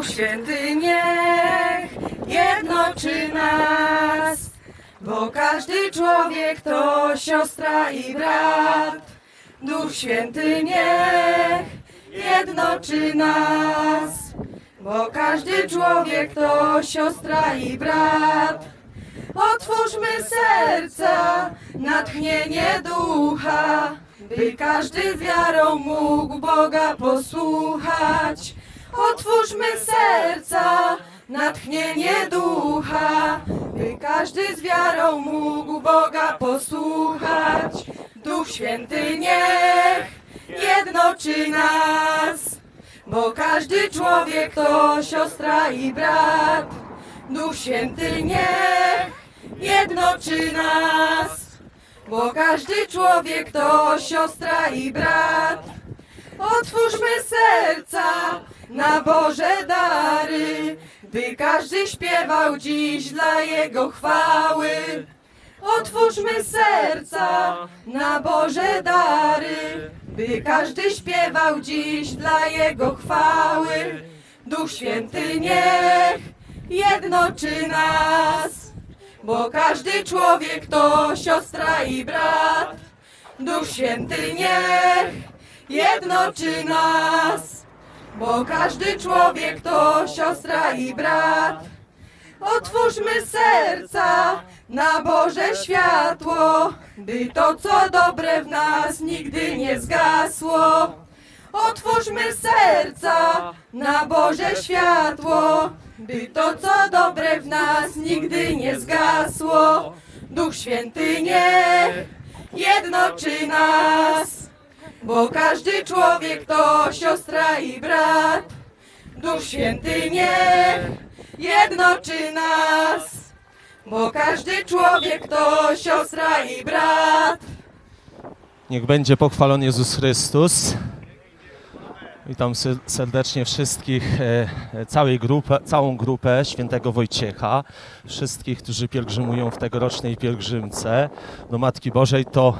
Duch Święty niech jednoczy nas, bo każdy człowiek to siostra i brat. Duch Święty niech jednoczy nas, bo każdy człowiek to siostra i brat. Otwórzmy serca, natchnienie ducha, by każdy wiarą mógł Boga posłuchać. Otwórzmy serca, natchnienie ducha, by każdy z wiarą mógł Boga posłuchać. Duch Święty niech jednoczy nas, bo każdy człowiek to siostra i brat. Duch Święty niech jednoczy nas, bo każdy człowiek to siostra i brat. Otwórzmy serca na Boże dary, by każdy śpiewał dziś dla Jego chwały. Otwórzmy serca na Boże dary, by każdy śpiewał dziś dla Jego chwały. Duch Święty niech jednoczy nas, bo każdy człowiek to siostra i brat. Duch Święty niech jednoczy nas, bo każdy człowiek to siostra i brat. Otwórzmy serca na Boże światło, by to, co dobre w nas nigdy nie zgasło. Otwórzmy serca na Boże światło, by to, co dobre w nas nigdy nie zgasło. Duch Święty niech jednoczy nas, bo każdy człowiek to siostra i brat. Duch Święty niech jednoczy nas, bo każdy człowiek to siostra i brat. Niech będzie pochwalony Jezus Chrystus. Witam serdecznie wszystkich, e, e, całej grupę, całą grupę świętego Wojciecha, wszystkich, którzy pielgrzymują w tegorocznej pielgrzymce do Matki Bożej. To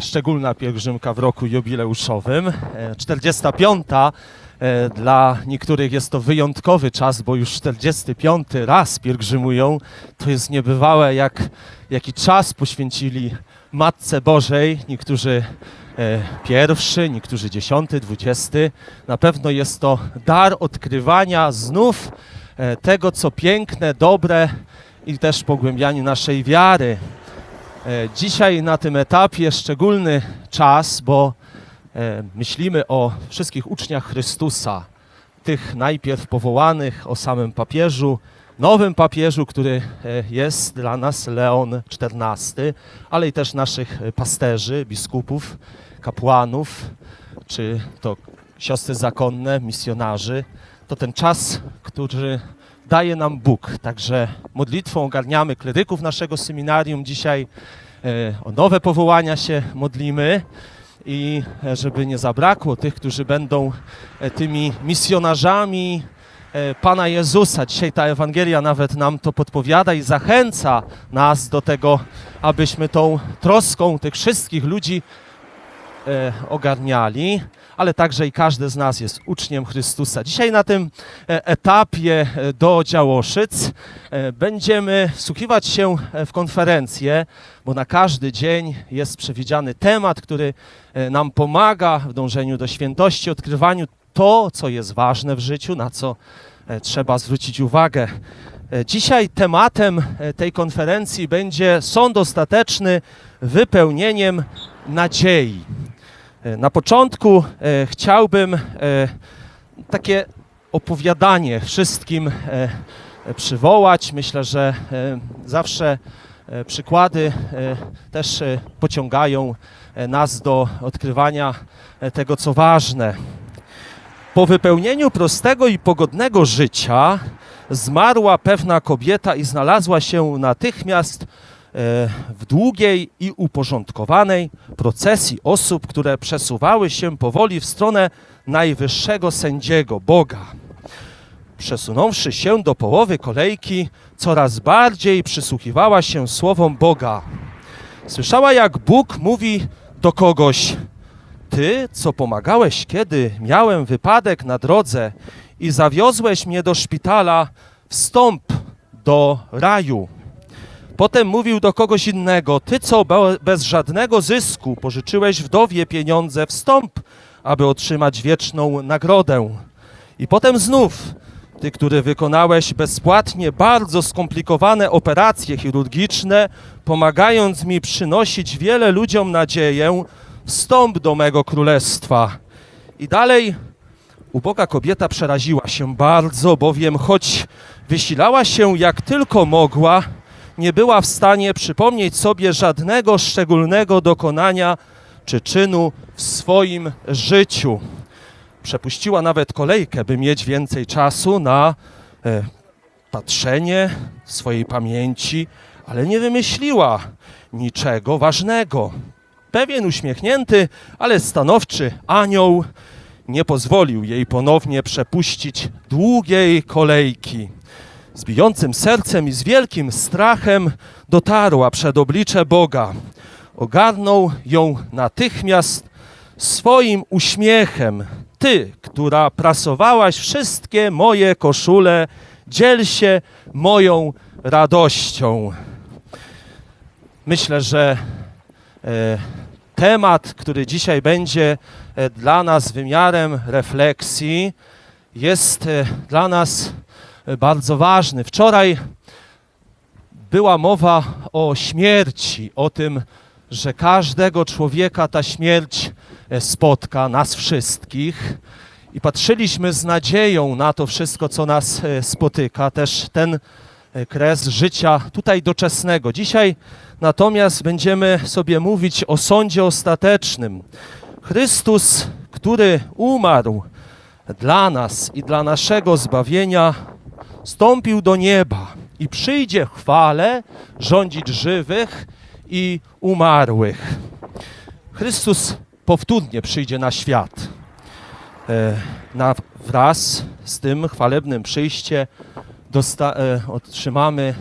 szczególna pielgrzymka w roku jubileuszowym. E, 45. E, Dla niektórych jest to wyjątkowy czas, bo już 45 raz pielgrzymują. To jest niebywałe, jak, jaki czas poświęcili Matce Bożej. Niektórzy e, pierwszy, niektórzy dziesiąty, dwudziesty. Na pewno jest to dar odkrywania znów e, tego, co piękne, dobre i też pogłębianiu naszej wiary. E, Dzisiaj na tym etapie szczególny czas, bo e, myślimy o wszystkich uczniach Chrystusa, tych najpierw powołanych, o samym papieżu, nowym papieżu, który e, jest dla nas Leon XIV, ale i też naszych pasterzy, biskupów, kapłanów, czy to siostry zakonne, misjonarzy. To ten czas, który daje nam Bóg. Także modlitwą ogarniamy kleryków naszego seminarium. Dzisiaj e, o nowe powołania się modlimy i e, żeby nie zabrakło tych, którzy będą e, tymi misjonarzami Pana Jezusa. Dzisiaj ta Ewangelia nawet nam to podpowiada i zachęca nas do tego, abyśmy tą troską tych wszystkich ludzi ogarniali, ale także i każdy z nas jest uczniem Chrystusa. Dzisiaj na tym e, etapie e, do Działoszyc e, będziemy wsłuchiwać się w konferencję, bo na każdy dzień jest przewidziany temat, który nam pomaga w dążeniu do świętości, odkrywaniu to, co jest ważne w życiu, na co trzeba zwrócić uwagę. Dzisiaj tematem tej konferencji będzie sąd ostateczny wypełnieniem nadziei. E, Na początku e, chciałbym e, takie opowiadanie wszystkim przywołać. Myślę, że zawsze przykłady też pociągają nas do odkrywania tego, co ważne. Po wypełnieniu prostego i pogodnego życia zmarła pewna kobieta i znalazła się natychmiast w długiej i uporządkowanej procesji osób, które przesuwały się powoli w stronę najwyższego sędziego, Boga. Przesunąwszy się do połowy kolejki, coraz bardziej przysłuchiwała się słowom Boga. Słyszała, jak Bóg mówi do kogoś: Ty, co pomagałeś, kiedy miałem wypadek na drodze i zawiozłeś mnie do szpitala, wstąp do raju. Potem mówił do kogoś innego: Ty, co be- bez żadnego zysku pożyczyłeś wdowie pieniądze, wstąp, aby otrzymać wieczną nagrodę. I potem znów: Ty, który wykonałeś bezpłatnie bardzo skomplikowane operacje chirurgiczne, pomagając mi przynosić wiele ludziom nadzieję, wstąp do mego królestwa. I dalej uboga kobieta przeraziła się bardzo, bowiem choć wysilała się jak tylko mogła, nie była w stanie przypomnieć sobie żadnego szczególnego dokonania czy czynu w swoim życiu. Przepuściła nawet kolejkę, by mieć więcej czasu na e, patrzenie swojej pamięci, ale nie wymyśliła niczego ważnego. Pewien uśmiechnięty, ale stanowczy anioł nie pozwolił jej ponownie przepuścić długiej kolejki. Z bijącym sercem i z wielkim strachem dotarła przed oblicze Boga. Ogarnął ją natychmiast swoim uśmiechem. Ty, która prasowałaś wszystkie moje koszule, dziel się moją radością. Myślę, że e, temat, który dzisiaj będzie e, dla nas wymiarem refleksji, jest e, dla nas bardzo ważny. Wczoraj była mowa o śmierci, o tym, że każdego człowieka ta śmierć e, spotka, nas wszystkich. I patrzyliśmy z nadzieją na to wszystko, co nas e, spotyka, też ten e, kres życia tutaj doczesnego. Dzisiaj natomiast będziemy sobie mówić o sądzie ostatecznym. Chrystus, który umarł dla nas i dla naszego zbawienia, stąpił do nieba i przyjdzie chwale rządzić żywych i umarłych. Chrystus powtórnie przyjdzie na świat. E, na, wraz z tym chwalebnym przyjście dosta, e, otrzymamy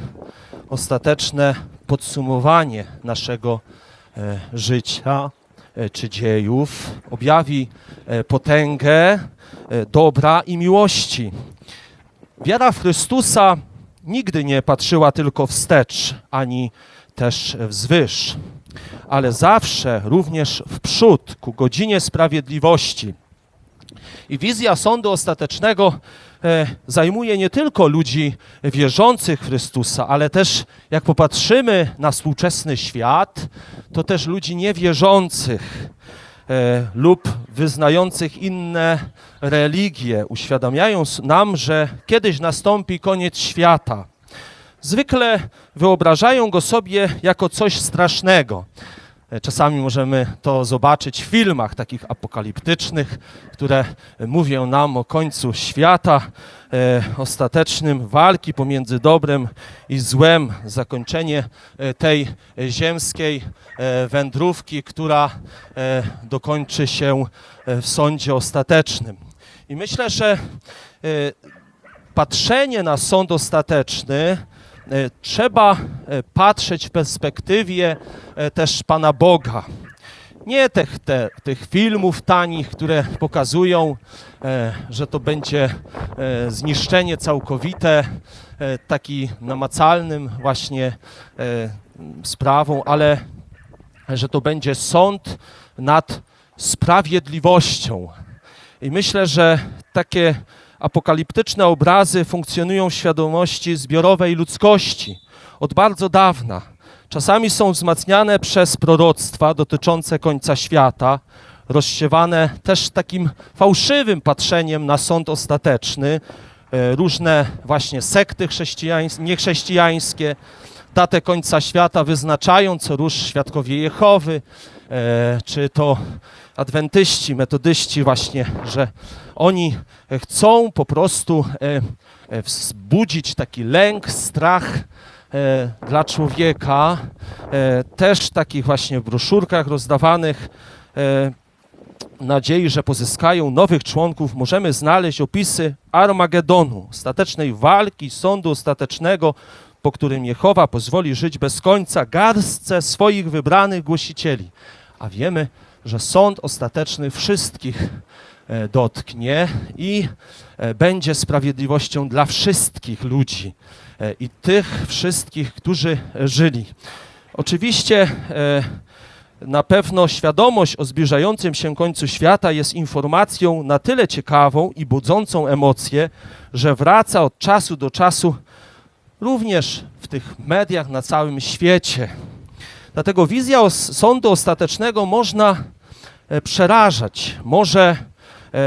ostateczne podsumowanie naszego e, życia czy dziejów. Objawi potęgę dobra i miłości. Wiara w Chrystusa nigdy nie patrzyła tylko wstecz, ani też wzwyż, ale zawsze również w przód ku godzinie sprawiedliwości. I wizja sądu ostatecznego e, zajmuje nie tylko ludzi wierzących w Chrystusa, ale też jak popatrzymy na współczesny świat, to też ludzi niewierzących lub wyznających inne religie uświadamiają nam, że kiedyś nastąpi koniec świata. Zwykle wyobrażają go sobie jako coś strasznego. E, Czasami możemy to zobaczyć w filmach takich apokaliptycznych, które mówią nam o końcu świata, e, ostatecznym walki pomiędzy dobrem i złem, zakończenie e, tej e, ziemskiej e, wędrówki, która e, dokończy się e, w sądzie ostatecznym. I myślę, że e, patrzenie na sąd ostateczny e, trzeba e, patrzeć w perspektywie e, też Pana Boga. Nie tych, te, tych filmów tanich, które pokazują, e, że to będzie e, zniszczenie całkowite, e, taki namacalnym właśnie e, sprawą, ale że to będzie sąd nad sprawiedliwością. I myślę, że takie apokaliptyczne obrazy funkcjonują w świadomości zbiorowej ludzkości od bardzo dawna. Czasami są wzmacniane przez proroctwa dotyczące końca świata, rozsiewane też takim fałszywym patrzeniem na sąd ostateczny. E, Różne właśnie sekty chrześcijańs- niechrześcijańskie datę końca świata wyznaczają, co róż świadkowie Jehowy, e, czy to adwentyści, metodyści właśnie, że oni chcą po prostu e, wzbudzić taki lęk, strach dla człowieka. E, też takich właśnie broszurkach rozdawanych e, nadziei, że pozyskają nowych członków, możemy znaleźć opisy Armagedonu, ostatecznej walki, sądu ostatecznego, po którym Jehowa pozwoli żyć bez końca garstce swoich wybranych głosicieli. A wiemy, że sąd ostateczny wszystkich e, dotknie i e, będzie sprawiedliwością dla wszystkich ludzi e, i tych wszystkich, którzy e, żyli. Oczywiście e, na pewno świadomość o zbliżającym się końcu świata jest informacją na tyle ciekawą i budzącą emocje, że wraca od czasu do czasu również w tych mediach na całym świecie. Dlatego wizja sądu ostatecznego można e, przerażać, może e,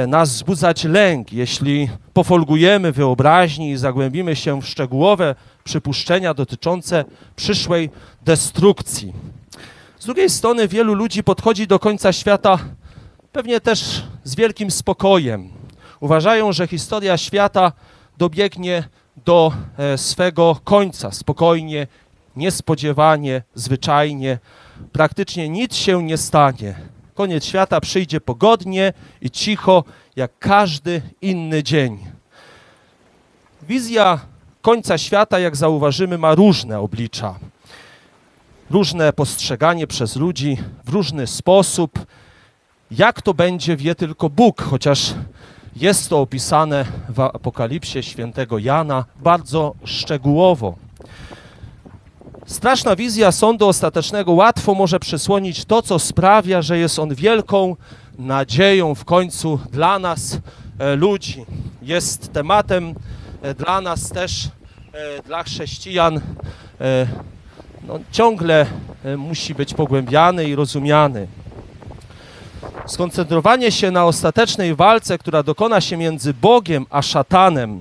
nas wzbudzać lęk, jeśli pofolgujemy wyobraźni i zagłębimy się w szczegółowe przypuszczenia dotyczące przyszłej destrukcji. Z drugiej strony wielu ludzi podchodzi do końca świata pewnie też z wielkim spokojem. Uważają, że historia świata dobiegnie do e, swego końca spokojnie, niespodziewanie, zwyczajnie. Praktycznie nic się nie stanie. Koniec świata przyjdzie pogodnie i cicho, jak każdy inny dzień. Wizja końca świata, jak zauważymy, ma różne oblicza różne postrzeganie przez ludzi w różny sposób. Jak to będzie, wie tylko Bóg, chociaż jest to opisane w Apokalipsie świętego Jana bardzo szczegółowo. Straszna wizja sądu ostatecznego łatwo może przysłonić to, co sprawia, że jest on wielką nadzieją w końcu dla nas, e, ludzi. Jest tematem e, dla nas też, e, dla chrześcijan, e, no, ciągle e, musi być pogłębiany i rozumiany. Skoncentrowanie się na ostatecznej walce, która dokona się między Bogiem a szatanem,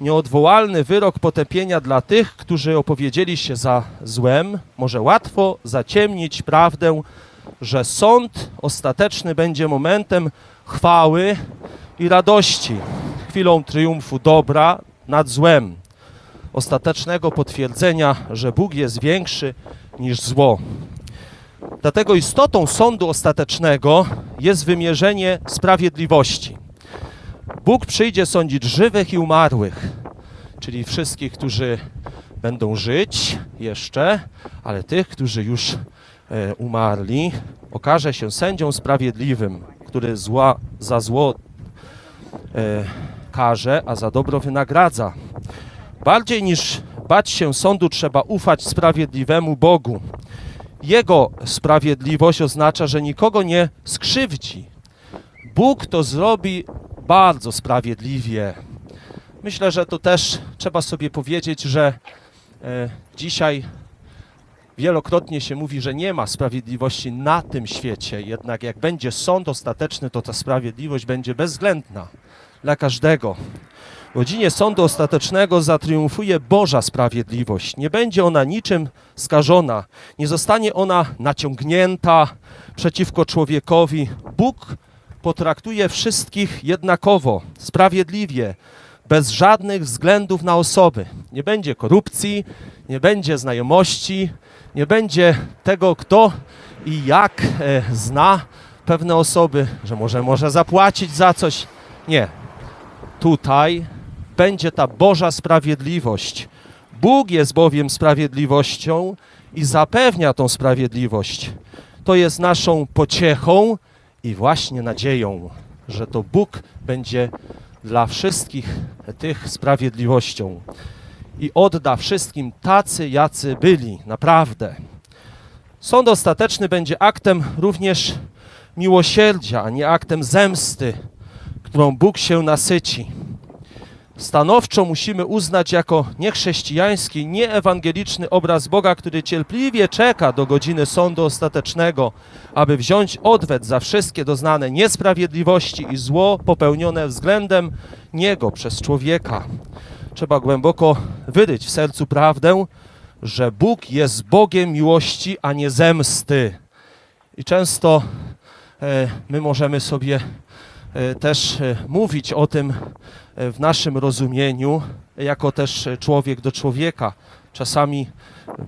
nieodwołalny wyrok potępienia dla tych, którzy opowiedzieli się za złem, może łatwo zaciemnić prawdę, że sąd ostateczny będzie momentem chwały i radości, chwilą triumfu dobra nad złem ostatecznego potwierdzenia, że Bóg jest większy niż zło. Dlatego istotą sądu ostatecznego jest wymierzenie sprawiedliwości. Bóg przyjdzie sądzić żywych i umarłych, czyli wszystkich, którzy będą żyć jeszcze, ale tych, którzy już e, umarli, okaże się sędzią sprawiedliwym, który zła, za zło e, karze, a za dobro wynagradza. Bardziej niż bać się sądu, trzeba ufać sprawiedliwemu Bogu. Jego sprawiedliwość oznacza, że nikogo nie skrzywdzi. Bóg to zrobi bardzo sprawiedliwie. Myślę, że to też trzeba sobie powiedzieć, że e, dzisiaj wielokrotnie się mówi, że nie ma sprawiedliwości na tym świecie. Jednak jak będzie sąd ostateczny, to ta sprawiedliwość będzie bezwzględna dla każdego. W godzinie sądu ostatecznego zatriumfuje Boża sprawiedliwość. Nie będzie ona niczym skażona, nie zostanie ona naciągnięta przeciwko człowiekowi. Bóg potraktuje wszystkich jednakowo, sprawiedliwie, bez żadnych względów na osoby. Nie będzie korupcji, nie będzie znajomości, nie będzie tego, kto i jak e, zna pewne osoby, że może może zapłacić za coś. Nie. Tutaj będzie ta Boża sprawiedliwość. Bóg jest bowiem sprawiedliwością i zapewnia tą sprawiedliwość. To jest naszą pociechą i właśnie nadzieją, że to Bóg będzie dla wszystkich tych sprawiedliwością i odda wszystkim tacy, jacy byli, naprawdę. Sąd ostateczny będzie aktem również miłosierdzia, a nie aktem zemsty, którą Bóg się nasyci stanowczo musimy uznać jako niechrześcijański, nieewangeliczny obraz Boga, który cierpliwie czeka do godziny sądu ostatecznego, aby wziąć odwet za wszystkie doznane niesprawiedliwości i zło popełnione względem Niego przez człowieka. Trzeba głęboko wyryć w sercu prawdę, że Bóg jest Bogiem miłości, a nie zemsty. I często e, my możemy sobie e, też e, mówić o tym w naszym rozumieniu, jako też człowiek do człowieka. Czasami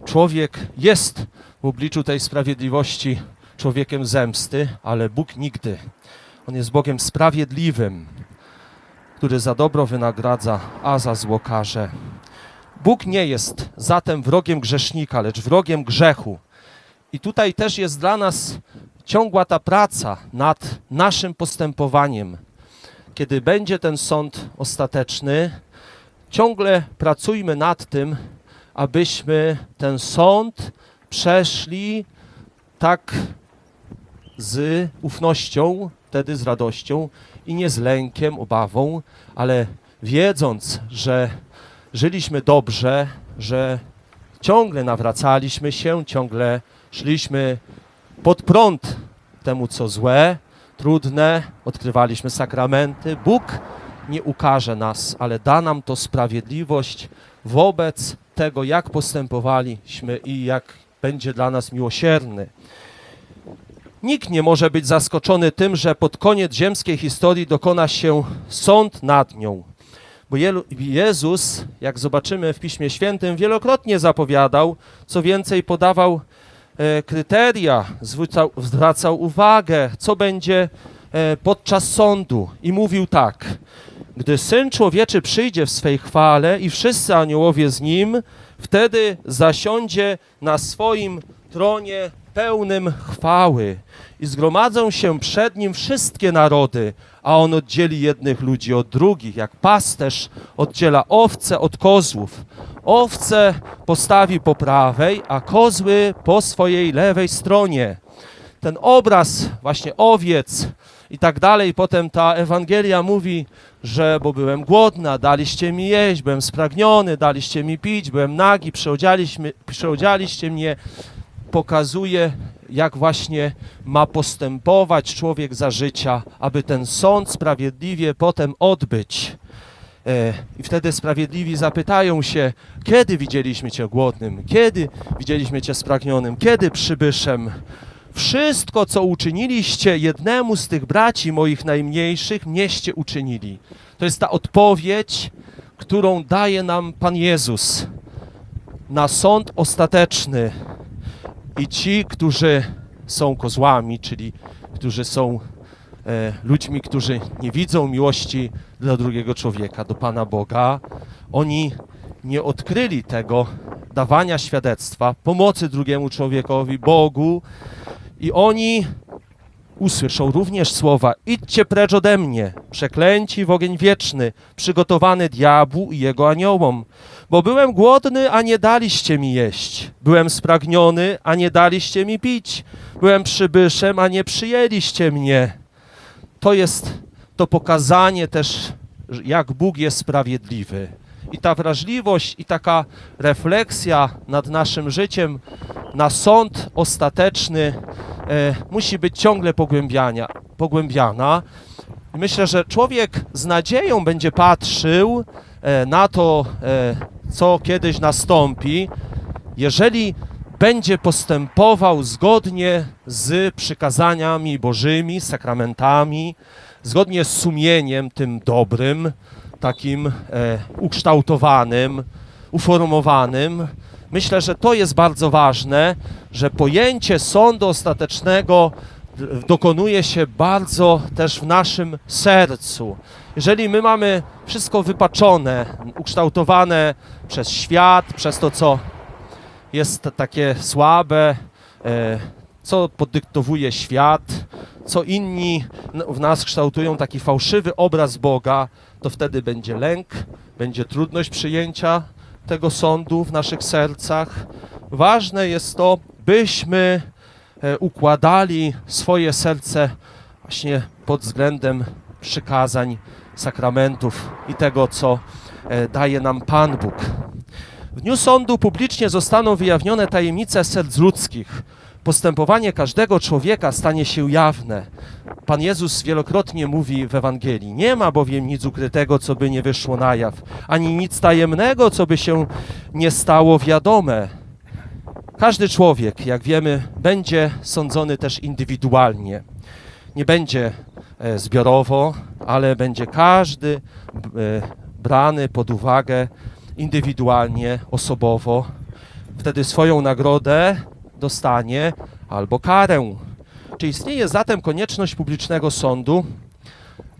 człowiek jest w obliczu tej sprawiedliwości człowiekiem zemsty, ale Bóg nigdy. On jest Bogiem sprawiedliwym, który za dobro wynagradza, a za zło karze. Bóg nie jest zatem wrogiem grzesznika, lecz wrogiem grzechu. I tutaj też jest dla nas ciągła ta praca nad naszym postępowaniem, kiedy będzie ten sąd ostateczny, ciągle pracujmy nad tym, abyśmy ten sąd przeszli tak z ufnością, wtedy z radością i nie z lękiem, obawą, ale wiedząc, że żyliśmy dobrze, że ciągle nawracaliśmy się, ciągle szliśmy pod prąd temu, co złe, trudne, odkrywaliśmy sakramenty. Bóg nie ukaże nas, ale da nam to sprawiedliwość wobec tego, jak postępowaliśmy i jak będzie dla nas miłosierny. Nikt nie może być zaskoczony tym, że pod koniec ziemskiej historii dokona się sąd nad nią. Bo Jezus, jak zobaczymy w Piśmie Świętym, wielokrotnie zapowiadał, co więcej podawał kryteria, zwracał, zwracał uwagę, co będzie e, podczas sądu. I mówił tak: Gdy syn człowieczy przyjdzie w swej chwale i wszyscy aniołowie z nim, wtedy zasiądzie na swoim tronie pełnym chwały i zgromadzą się przed nim wszystkie narody, a on oddzieli jednych ludzi od drugich, jak pasterz oddziela owce od kozłów. Owce postawi po prawej, a kozły po swojej lewej stronie. Ten obraz właśnie owiec i tak dalej, potem ta Ewangelia mówi, że bo byłem głodna, daliście mi jeść, byłem spragniony, daliście mi pić, byłem nagi, przyodzialiście mnie, pokazuje, jak właśnie ma postępować człowiek za życia, aby ten sąd sprawiedliwie potem odbyć. E, I wtedy sprawiedliwi zapytają się, kiedy widzieliśmy Cię głodnym, kiedy widzieliśmy Cię spragnionym, kiedy przybyszem. Wszystko, co uczyniliście jednemu z tych braci moich najmniejszych, mnieście uczynili. To jest ta odpowiedź, którą daje nam Pan Jezus na sąd ostateczny. I ci, którzy są kozłami, czyli którzy są ludźmi, którzy nie widzą miłości dla drugiego człowieka, do Pana Boga, oni nie odkryli tego dawania świadectwa, pomocy drugiemu człowiekowi, Bogu, i oni usłyszą również słowa: Idźcie precz ode mnie, przeklęci w ogień wieczny, przygotowany diabłu i jego aniołom. Bo byłem głodny, a nie daliście mi jeść. Byłem spragniony, a nie daliście mi pić. Byłem przybyszem, a nie przyjęliście mnie. To jest to pokazanie też, jak Bóg jest sprawiedliwy. I ta wrażliwość i taka refleksja nad naszym życiem na sąd ostateczny e, musi być ciągle pogłębiania, pogłębiana. Myślę, że człowiek z nadzieją będzie patrzył e, na to, e, co kiedyś nastąpi, jeżeli będzie postępował zgodnie z przykazaniami Bożymi, sakramentami, zgodnie z sumieniem tym dobrym, takim e, ukształtowanym, uformowanym. Myślę, że to jest bardzo ważne, że pojęcie sądu ostatecznego dokonuje się bardzo też w naszym sercu. Jeżeli my mamy wszystko wypaczone, ukształtowane przez świat, przez to, co jest takie słabe, e, co podyktowuje świat, co inni w nas kształtują taki fałszywy obraz Boga, to wtedy będzie lęk, będzie trudność przyjęcia tego sądu w naszych sercach. Ważne jest to, byśmy e, układali swoje serce właśnie pod względem przykazań, sakramentów i tego, co e, daje nam Pan Bóg. W dniu sądu publicznie zostaną wyjawnione tajemnice serc ludzkich. Postępowanie każdego człowieka stanie się jawne. Pan Jezus wielokrotnie mówi w Ewangelii: Nie ma bowiem nic ukrytego, co by nie wyszło na jaw, ani nic tajemnego, co by się nie stało wiadome. Każdy człowiek, jak wiemy, będzie sądzony też indywidualnie. Nie będzie e, zbiorowo, ale będzie każdy e, brany pod uwagę indywidualnie, osobowo. Wtedy swoją nagrodę dostanie albo karę. Czy istnieje zatem konieczność publicznego sądu?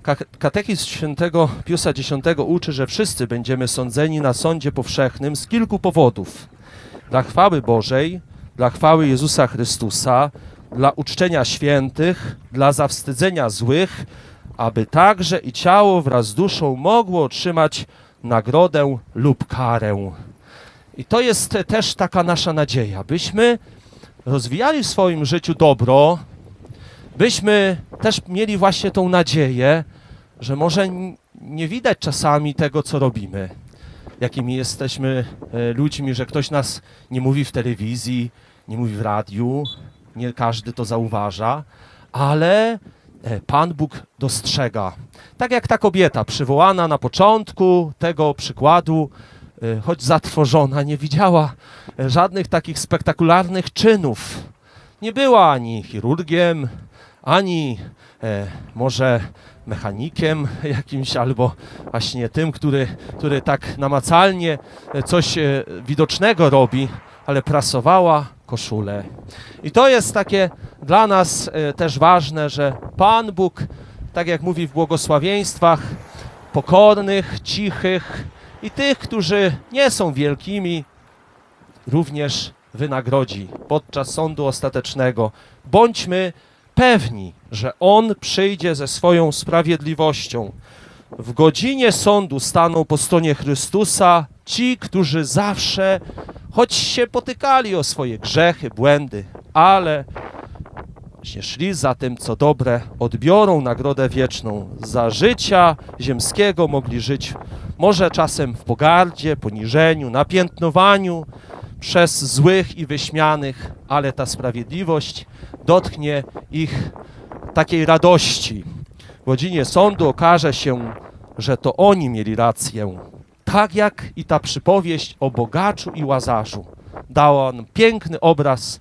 Ka- Katechizm świętego Piusa X uczy, że wszyscy będziemy sądzeni na sądzie powszechnym z kilku powodów. Dla chwały Bożej, dla chwały Jezusa Chrystusa, dla uczczenia świętych, dla zawstydzenia złych, aby także i ciało wraz z duszą mogło otrzymać nagrodę lub karę. I to jest też taka nasza nadzieja, byśmy rozwijali w swoim życiu dobro, byśmy też mieli właśnie tą nadzieję, że może nie widać czasami tego, co robimy, jakimi jesteśmy e, ludźmi, że ktoś nas nie mówi w telewizji, nie mówi w radiu, nie każdy to zauważa, ale Pan Bóg dostrzega. Tak jak ta kobieta przywołana na początku tego przykładu, e, choć zatrwożona, nie widziała e, żadnych takich spektakularnych czynów. Nie była ani chirurgiem, ani e, może mechanikiem jakimś, albo właśnie tym, który, który tak namacalnie e, coś e, widocznego robi, ale prasowała koszulę. I to jest takie dla nas e, też ważne, że Pan Bóg, tak jak mówi w błogosławieństwach, pokornych, cichych i tych, którzy nie są wielkimi, również wynagrodzi podczas sądu ostatecznego. Bądźmy pewni, że On przyjdzie ze swoją sprawiedliwością. W godzinie sądu staną po stronie Chrystusa ci, którzy zawsze, choć się potykali o swoje grzechy, błędy, ale właśnie szli za tym, co dobre, odbiorą nagrodę wieczną. Za życia ziemskiego mogli żyć może czasem w pogardzie, poniżeniu, napiętnowaniu przez złych i wyśmianych, ale ta sprawiedliwość dotknie ich takiej radości. W godzinie sądu okaże się, że to oni mieli rację. Tak jak i ta przypowieść o bogaczu i łazarzu. Dała nam piękny obraz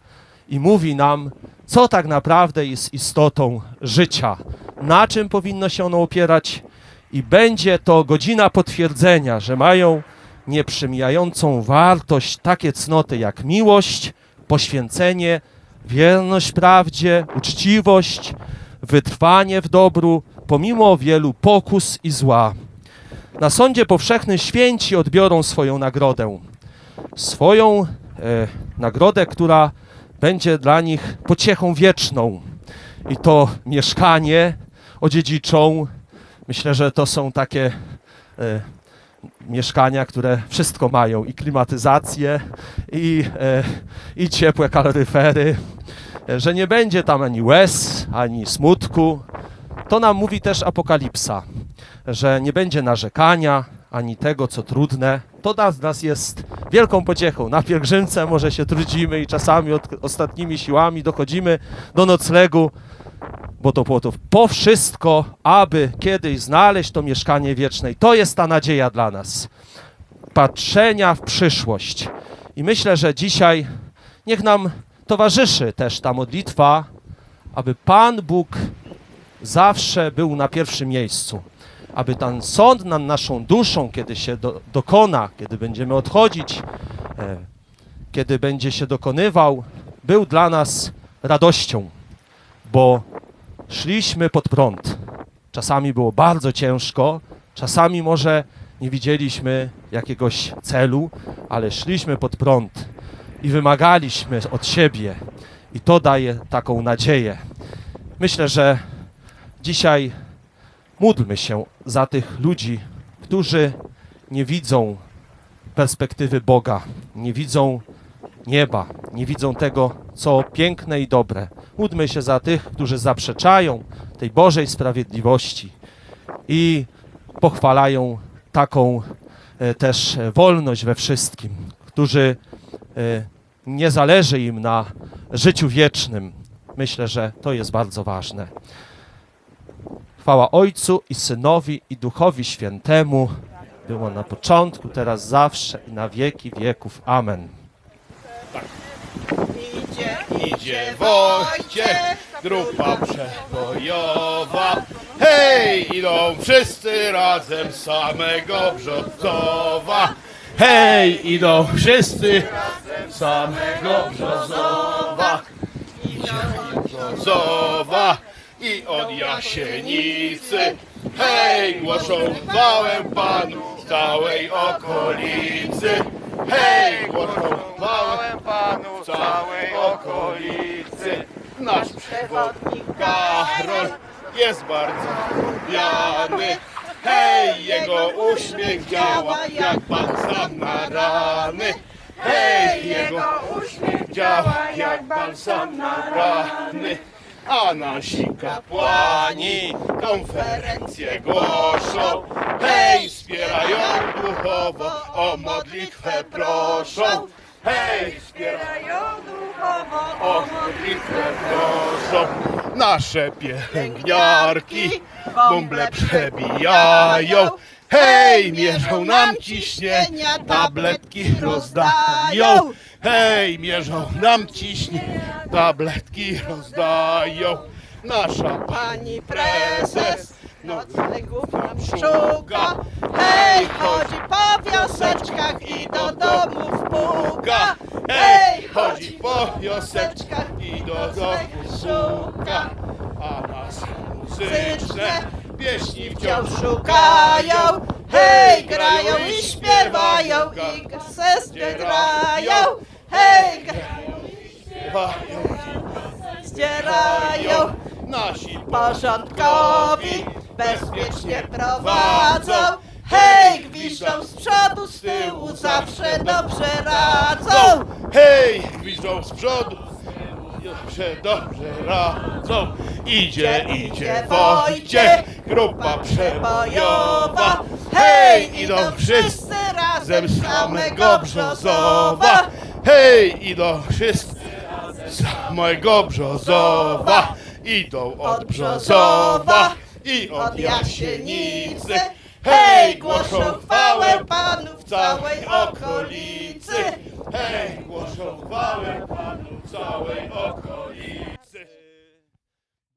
i mówi nam, co tak naprawdę jest istotą życia, na czym powinno się ono opierać, i będzie to godzina potwierdzenia, że mają nieprzemijającą wartość takie cnoty jak miłość, poświęcenie, wierność prawdzie, uczciwość, wytrwanie w dobru, pomimo wielu pokus i zła. Na sądzie powszechnym święci odbiorą swoją nagrodę. Swoją e, nagrodę, która będzie dla nich pociechą wieczną. I to mieszkanie odziedziczą. Myślę, że to są takie e, mieszkania, które wszystko mają i klimatyzację, i, e, i ciepłe kaloryfery, e, że nie będzie tam ani łez, ani smutku. To nam mówi też Apokalipsa, że nie będzie narzekania, ani tego, co trudne. To dla nas jest wielką pociechą. Na pielgrzymce może się trudzimy i czasami od, ostatnimi siłami dochodzimy do noclegu, bo to po to po wszystko, aby kiedyś znaleźć to mieszkanie wieczne. I to jest ta nadzieja dla nas. Patrzenia w przyszłość. I myślę, że dzisiaj niech nam towarzyszy też ta modlitwa, aby Pan Bóg zawsze był na pierwszym miejscu. Aby ten sąd nad naszą duszą, kiedy się do, dokona, kiedy będziemy odchodzić, e, kiedy będzie się dokonywał, był dla nas radością, bo szliśmy pod prąd. Czasami było bardzo ciężko, czasami może nie widzieliśmy jakiegoś celu, ale szliśmy pod prąd i wymagaliśmy od siebie. I to daje taką nadzieję. Myślę, że dzisiaj módlmy się za tych ludzi, którzy nie widzą perspektywy Boga, nie widzą nieba, nie widzą tego, co piękne i dobre. Módlmy się za tych, którzy zaprzeczają tej Bożej sprawiedliwości i pochwalają taką e, też e, wolność we wszystkim, którzy e, nie zależy im na życiu wiecznym. Myślę, że to jest bardzo ważne. Chwała Ojcu i Synowi i Duchowi Świętemu. Było na początku, teraz zawsze i na wieki wieków. Amen. Idzie Wojciech, grupa przebojowa. Hej, idą wszyscy razem samego Brzozowa. Hej, idą wszyscy razem samego Brzozowa. Idzie Brzozowa i od Jasienicy. Hej, głoszą chwałę Panu z całej okolicy. Hej, głoszą chwałę Panu z całej okolicy. Nasz przewodnik Karol jest bardzo lubiany. Hej, jego uśmiech działa jak balsam na rany. Hej, jego uśmiech działa jak balsam na rany. A nasi kapłani konferencje głoszą. Hej, wspierają duchowo, o modlitwę proszą. Hej, wspierają duchowo o modlitwę proszą. Nasze pielęgniarki bumble przebijają. Hej, mierzą nam ciśnienia, tabletki rozdają. Hej, mierzą nam ciśnienia, tabletki rozdają. Nasza pani prezes noclegów nam szuka. Hej, chodzi po wioseczkach i do domów puka. Hej, chodzi po wioseczkach i do domów szuka. A nas muzyczne pieśni wciąż szukają. Hej, grają i śpiewają i seskie grają. Hej, grają i śpiewają zdzierają. Nasi porządkowi bezpiecznie prowadzą. Hej, gwiżdżą z przodu, z tyłu, zawsze dobrze radzą. Hej, gwiżdżą z przodu, zawsze dobrze radzą. Idzie, idzie Wojciech, grupa przebojowa. Hej, idą wszyscy razem z samego Brzozowa. Hej, idą wszyscy z mojego Brzozowa. Idą od Brzozowa i od Jasienicy. Hej, głoszą chwałę Panu w całej okolicy. Hej, głoszą chwałę Panu w całej okolicy.